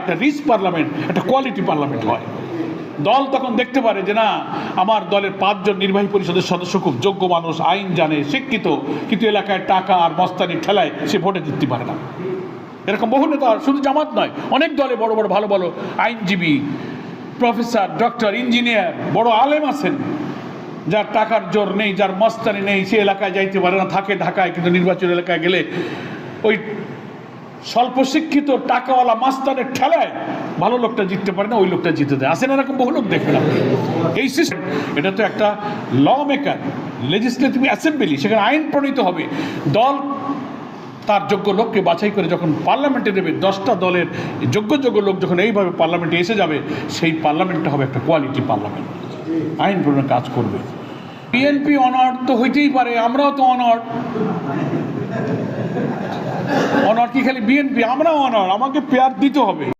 একটা rich parliament একটা quality parliament হয়। দল তখন দেখতে পারে যে না, আমার দলের পাঁচজন নির্বাহী পরিষদের সদস্য খুব যোগ্য মানুষ, আইন জানে, শিক্ষিত, কিন্তু এলাকায় টাকা আর মস্তানি ঠেলায় সে ভোটে জিততে পারে না। এরকম বহু নেতা, শুধু জামাত নয়, অনেক দলে বড় বড় ভালো ভালো আইনজীবী, প্রফেসর, ডক্টর, ইঞ্জিনিয়ার, বড় আলেম আছেন, যার টাকার জোর নেই, যার মস্তানি নেই, সে এলাকায় যাইতে পারে না, থাকে ঢাকায়, কিন্তু নির্বাচন এলাকায় গেলে ওই স্বল্প শিক্ষিত টাকাওয়ালা মাস্তানের ঠেলায় ভালো লোকটা জিততে পারে না, ওই লোকটা জিতে দেয় আসেন এরকম বহু লোক দেখলাম এই সিস্টেম এটা তো একটা ল মেকার লেজিসলেটিভ অ্যাসেম্বলি সেখানে আইন প্রণীত হবে। দল তার যোগ্য লোককে বাছাই করে যখন পার্লামেন্টে দেবে, দশটা দলের যোগ্য যোগ্য লোক যখন এইভাবে পার্লামেন্টে এসে যাবে, সেই পার্লামেন্টটা হবে একটা কোয়ালিটি পার্লামেন্ট। আইন প্রণয়ন কাজ করবে। বিএনপি তো হইতেই পারে, আমরাও তো অনার খালি বিএনপি আমরাও অনার আমাকে পেয়ার দিতে হবে।